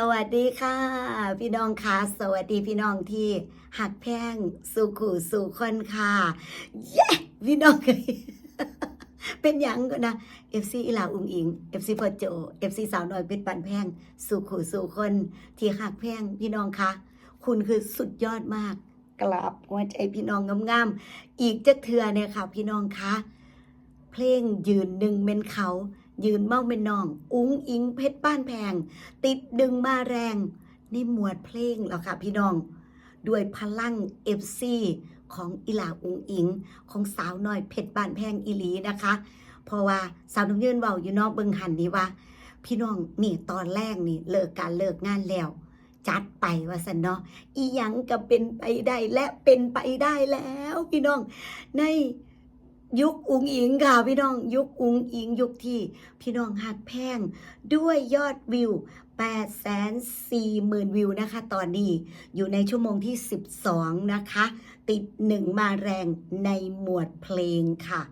สวัสดีค่ะ พี่น้องค่ะสวัสดีพี่น้องที่หักแพงสู่ขู่สู่คนค่ะ เย้ พี่น้องเอ้ยเป็นยังก็นะ FC อีลาอุงอิง FC พอโจ FC สาวน้อยเป็นปันแพงสู่ขู่สู่คนที่หักแพงพี่น้องคะคุณคือสุดยอดมาก กราบหัวใจพี่น้องงามๆอีกจะเทือเนี่ยค่ะ พี่น้องคะเพลงยืนหนึ่งเมนเขา ยืนเมาเป็นนอง อุ้งอิงเพชรบ้านแพง ติดดึงมาแรงในหมวดเพลงแล้วค่ะพี่น้อง ด้วยพลังเอฟซีของอิหลาอุงอิง ของสาวน้อยเพชรบ้านแพงอีหลีนะคะ เพราะว่าสาวน้ำยืนเบาอยู่นอกเบิงหันนี้ว่า พี่น้องนี่ตอนแรกนี่เลิกการเลิกงานแล้ว จัดไปว่าสันเนาะอีหยังก็เป็นไปได้และเป็นไปได้แล้ว พี่น้องใน ยุคอุงอิงค่ะพี่น้อง ยุคอุงอิงยุคที่พี่น้องหักแพงด้วยยอดวิว8 4 0 0 0 0 วิวนะคะ ตอนนี้อยู่ในชั่วโมงที่ 12 นะคะ ติดหนึ่งมาแรงในหมวดเพลงค่ะ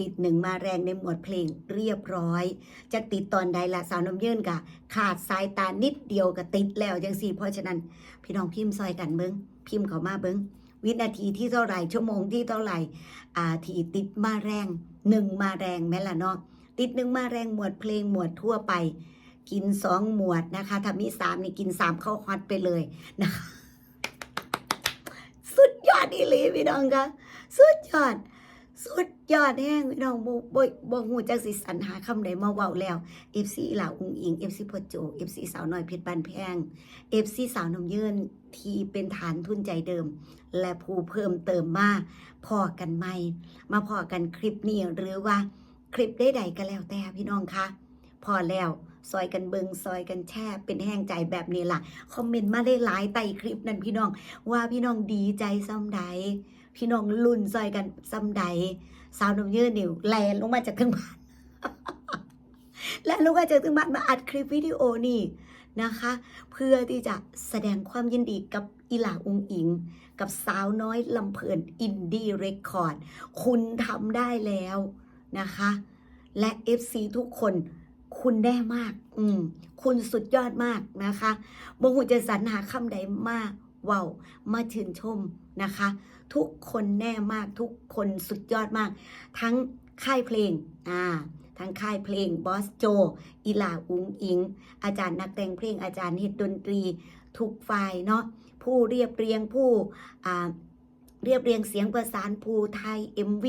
ติดหนึ่งมาแรงในหมวดเพลงเรียบร้อย จะติดตอนใดละสาวน้ำยื่นกะ ขาดสายตานิดเดียวก็ติดแล้วจังสี่ เพราะฉะนั้น พี่น้องพิมพ์ซอยกันเบิงพิมพ์เขามาเบิ้ง วินาทีที่เท่าไหร่ ชั่วโมงที่เท่าไหร่อาทีติดมาแรงหนึ่งมาแรงแม่ละเนาะติดหนึ่งมาแรงหมวดเพลงหมวดทั่วไป กินสองหมวดนะคะถ้ามีสามนี่กินสามเข้าฮอตไปเลยนะคะสุดยอดอีลีพี่น้องคะสุดยอด สุดยอดแห้งพี่น้องบ่บ่บ่หูจักสิสรรหาคำใดมาเว้าแล้ว FC ลาวอุงอิง FC พอโจ FC สาวน้อยเพชรบานแพง FC สาวน้ำเยินที่เป็นฐานทุนใจเดิม และผู้เพิ่มเติมมาพอกันไหมมาพอกันคลิปนี้หรือว่าคลิปใดๆก็แล้วแต่พี่น้องคะพอแล้วซอยกันเบิงซอยกันแช่เป็นแห้งใจแบบนี้ล่ะ คอมเมนต์มาได้หลายใต้คลิปนั้นพี่น้องว่าพี่น้องดีใจซ้ำใด พี่น้องลุ่นซอยกันซ้ำใดสาวน้ำยืดนิวแลนลงมาจากเครื่องบ้านและลงมาจากเครื่องบ้านมาอัดคลิปวิดีโอนี่นะคะ เพื่อที่จะแสดงความยินดีกับอีหลาอุงอิง กับสาวน้อยลำเพลินอินดี้เรคคอร์ด คุณทำได้แล้วนะคะ และ FC ทุกคนคุณแน่มาก อืม คุณสุดยอดมากนะคะบงหูจะสรรหาคำใดมาก ว้าวมาชื่นชมนะคะ ทุกคนแน่มากทุกคนสุดยอดมาก ทั้งค่ายเพลงอ่าทั้งค่ายเพลงบอสโจอีหลาอุงอิง อาจารย์นักแต่งเพลงอาจารย์เฮดดนตรี ทุกฝ่ายเนาะผู้เรียบเรียงผู้อ่าเรียบเรียงเสียงประสานภูไทย MV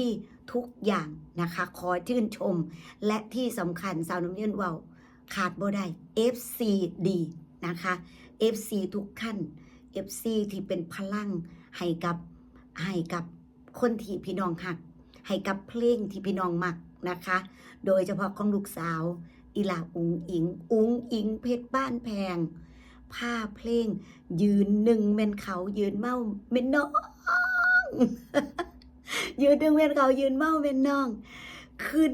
ทุกอย่างนะคะ ขอชื่นชม และที่สำคัญสาวน้ำเยืนเว่าขาดบ่ได้ FCD นะคะ FC ทุกขั้น FC ที่เป็นพลังให้กับให้กับคนที่พี่น้องหัก ให้กับเพลงที่พี่น้องมักนะคะ โดยเฉพาะของลูกสาวอีหลาอุงอิง อุงอิงเพชรบ้านแพง ผ้าเพลง ยืนหนึ่งเป็นเขายืนเมาเป็นน้อง ยืนหนึ่งเป็นเขายืนเมาเป็นน้อง ขึ้น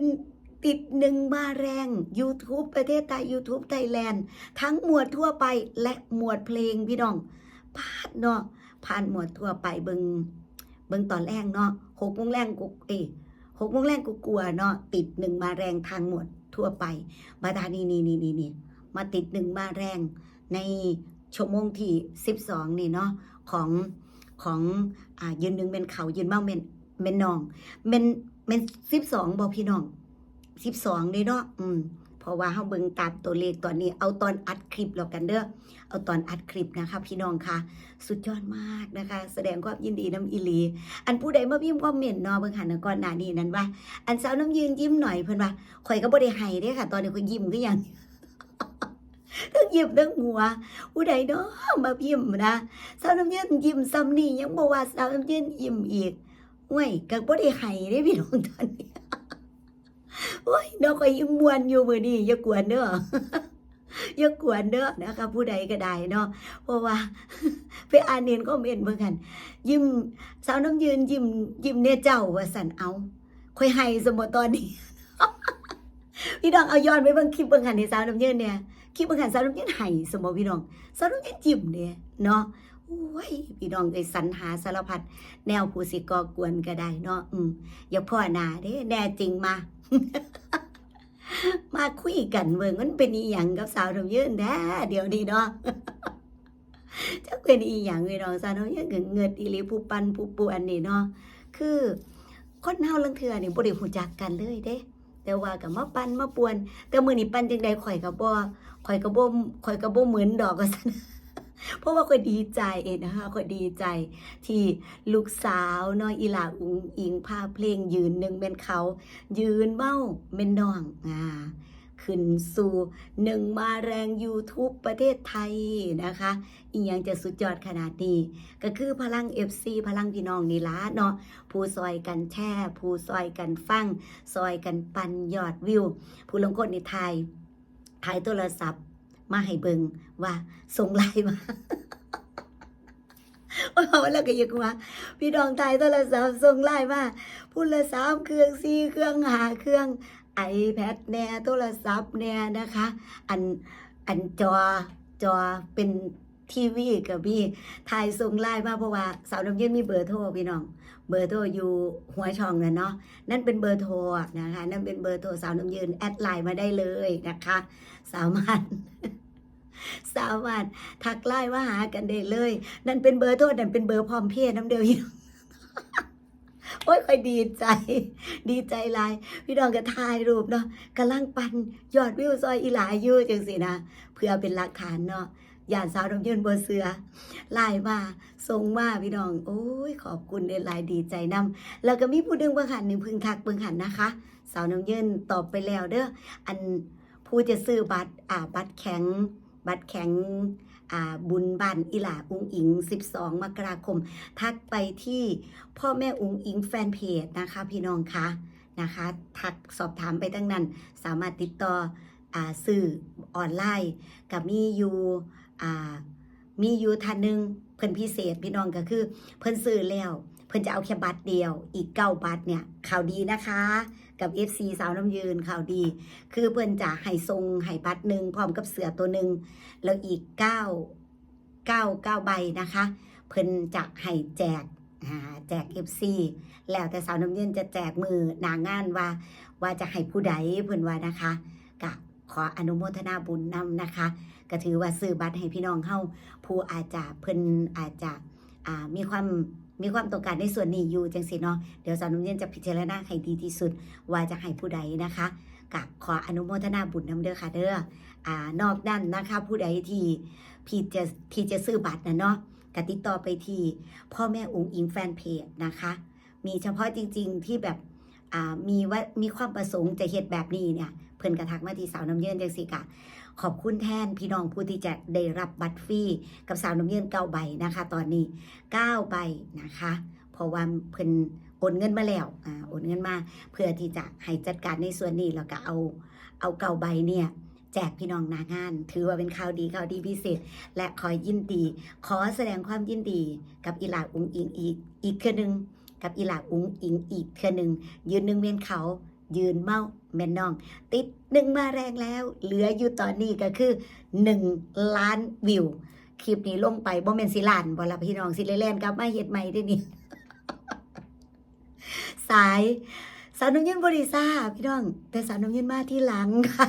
ติดหนึ่งมาแรง YouTube ประเทศไทย YouTube ไทยแลนด์ ทั้งหมวดทั่วไปและหมวดเพลงพี่น้อง พาดเนาะผ่านหมวดทั่วไปเบิงเบิงตอนแรกเนาะหกโมงแรงกูเอยหกโมงแรงกูกลัวเนาะติดหนึ่งมาแรงทางหมวดทั่วไปมาดานี่นี่นี่นี่นี่มาติดหนึ่งมาแรงในชั่วโมงที่สิบสองนี่เนาะของของอ่ายืนหนึ่งเป็นเขายืนเมาเป็นเป็นน้องเป็นเป็นสิบสองบอกพี่น้องสิบสองเลยเนาะอืม ราะว่าเฮาเบิ่งตามตัวเลขตอนนี้ เอาตอนอัดคลิปแล้วกันเด้อเอาตอนอัดคลิปนะคะ พี่น้องค่ะ สุดยอดมากนะคะ แสดงความยินดีน้ำอีหลี อันผู้ใดมาพิมพ์คอมเมนต์เนาะเบิ่งหันก่อนหน้านี้นั้นว่า อันสาวน้ำยืนยิ้มหน่อยเพิ่นว่าข่อยก็บ่ได้ให้เด้ค่ะ ตอนนี้ข่อยยิ้มคือหยังทั้งยิ้มทั้งหัวผู้ใดเนาะมาพิมพ์นะสาวน้ำยืนยิ้มซ้ำนี่ยังบ่ว่าสาวน้ำยืนยิ้มอีกห้วยก็บ่ได้ให้เด้พี่น้องตอนนี้ โอ้ยน้องก็ยังมวนอยู่มือนี่อย่ากวนเด้ออย่ากวนเด้อนะคะผู้ใดก็ได้เนาะเพราะว่าไปอ่านเน้นก็เมนเหมือนกัน ยิ้มสาวน้ำยืนยิ้มยิ้มเนี่ยเจ้าว่าสันเอาค่อยให้สมมติตอนนี้พี่น้องเอาย้อนไปบิ่งคลิปบิ่งหันในสาวน้ำยืนเนี่ยคลิปบิ่งหันสาวน้ำยืนให้สมมติพี่น้องสาวน้ำยืนยิ้มเนี่ยเนาะ อ้ยพี่น้องเคยสรรหาสารพัดแนวผู้สิก่อกวนก็ได้เนาะอืมอย่าพ่อหนาเด้แน่จริงมา มาคุยกันเบิ่งมันเป็นอีหยังกับสาวน้ำยืนแท้เดี๋ยวนี้เนาะจะเป็นอีหยังพี่น้องสาวน้ำยืนก็เงิดอีหลีผู้ปันผู้ปวนนี่เนาะคือคนเฮาลังเทื่อนี่บ่ได้ฮู้จักกันเลยเด้แต่ว่าก็มาปันมาปวน แต่มื้อนี้ปันจังใดข่อยก็บ่ข่อยก็บ่ข่อยก็บ่เหมือนดอกว่าซั่น เพราะว่าข่อยดีใจนะคะข่อยดีใจที่ลูกสาวเนาะอีหลาอุงอิงพาเพลงยืนหนึ่งเป็นเขา ยืนเมาเป็นน้องอ่าขึ้นสู่หนึ่งมาแรง YouTube ประเทศไทยนะคะ อีกอย่างจะสุดยอดขนาดนี้ ก็คือพลัง FC พลังพี่น้องนี่ละเนาะผู้ซอยกันแช่ผู้ซอยกันฟัง ซอยกันปันยอดวิว ผู้ลงกดในไทยถ่ายโทรศัพท์ มาให้เบิงว่าส่งไลน์มาว่าแล้วก็ยังว่า พี่น้องไทยโทรศัพท์ส่งไลน์มาพูดละสามเครื่องสี่เครื่องหาเครื่อง iPad แน่โทรศัพท์แน่นะคะ อันอันจอจอเป็นทีวีกับพี่ถ่ายส่งไลน์มาเพราะว่าสาวน้ำเย็นมีเบอร์โทรพี่น้อง เบอร์โทรอยู่หัวช่องนั่นเนาะนั่นเป็นเบอร์โทรนะคะนั่นเป็นเบอร์โทรสาวน้ำยืนแอดไลน์มาได้เลยนะคะ สามารถ สามารถทักไลน์มาหากันได้เลย นั่นเป็นเบอร์โทรนั่นเป็นเบอร์พร้อมเพียน้ำเดียวพี่โอ้ยค่อยดีใจ ดีใจลาย พี่น้องก็ถ่ายรูปเนาะกำลังปันยอดวิวซอยอีหลายยู่จังสินะ เพื่อเป็นหลักฐานเนาะย่านสาวน้ำยืนบนเสือไลน์มาส่งมาพี่น้อง โอ้ย ขอบคุณเดนไลน์ดีใจนำแล้วก็มีผู้ดึงเบิ่งหันหนึ่งพึงทักเบิ่งหันนะคะ สาวน้ำยืนตอบไปแล้วเด้อ อันผู้จะซื้อบัตรอ่าบัตรแข็ง บัตรแข็งบุญบันอิหลาอุงอิง 12 มกราคม ทักไปที่พ่อแม่อุงอิงแฟนเพจนะคะพี่น้องคะนะคะ ทักสอบถามไปตั้งนั้น สามารถติดต่ออสื่อออนไลน์กับมีอยู่มีอยู่ท่านหนึ่งเพิ่นพิเศษพี่น้องก็คือ เพิ่นซื้อแล้ว เพิ่นจะเอาแค่บัตรเดียวอีกเก้าบัตรเนี่ยข่าวดีนะคะ กับ FC สาวน้ำยืนข่าวดี คือเพิ่นจะให้ทรงให้บัตรหนึ่งพร้อมกับเสือตัวหนึ่งแล้วอีกเก้าเก้าเก้าใบนะคะ เพิ่นจะให้แจกแจก FC แล้วแต่สาวน้ำย็นจะแจกมือนางงานว่า ว่าจะให้ผู้ใดเพิ่นว่านะคะกะขออนุโมทนาบุญนำนะคะ ก็ถือว่าซื้อบัตรให้พี่น้องเฮาผู้อาจจะเพิ่นอาจจะมีความ มีความต้องการในส่วนนี้อยู่จังสิเนาะเดี๋ยวสาวน้ำเย็นจะพิจารณาให้ดีที่สุด ว่าจะให้ผู้ใดนะคะกับขออนุโมทนาบุญน้ำเด้อค่ะเด้ออ่านอกนั้นนะคะผู้ใดที่พี่จะที่จะซื้อบัตรนะเนาะกติดต่อไปที่พ่อแม่องค์อิงแฟนเพจนะคะ มีเฉพาะจริง ๆ ที่แบบ มีว่ามีความประสงค์จะเฮ็ดแบบนี้เนี่ย เพิ่นกระทักมาที่สาวน้ำเยืนจังสิกะ ขอบคุณแทนพี่น้องผู้ที่จะได้รับบัตรฟรีกับสาวน้ำเยืนเก้าใบนะคะ ตอนนี้เก้าใบนะคะ เพราะว่าเพิ่นโอนเงินมาแล้วอ่าโอนเงินมา เพื่อที่จะให้จัดการในส่วนนี้แล้วก็เอาเอาเก่าใบเนี่ยแจกพี่น้องนางาน ถือว่าเป็นข่าวดีข่าวดีพิเศษ และขอยินดี ขอแสดงความยินดีกับอีหลาอุงอิงอีกอีกครือหนึ่ง กับอีหลาอุ้งอิงอีกเครือหนึ่งยืนหนึ่งเวียนเขา ยืนเมาแม่นน้อง ติดหนึ่งมาแรงแล้ว เหลืออยู่ตอนนี้ก็คือหนึ่งล้านวิว คลิปนี้ลงไปบ่แม่นสิลานบ่ละพี่น้องสิเล่นกับมาเฮ็ดใหม่ได้นี่สายสาวน้ำยืนบริซ่าพี่น้อง แต่สาวน้ำยืนมาที่หลังค่ะ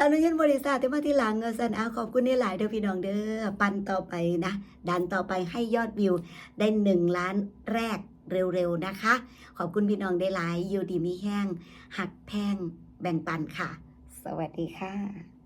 สาวน้ำยืนบริซ่าแต่มาที่หลังสันเอาขอบคุณในหลายเด้อพี่น้องเด้อปันต่อไปนะ ดันต่อไปให้ยอดวิวได้หนึ่งล้านแรกเร็วๆนะคะ ขอบคุณพี่น้องได้หลายอยู่ดีมีแห้งหักแพงแบ่งปันค่ะ สวัสดีค่ะ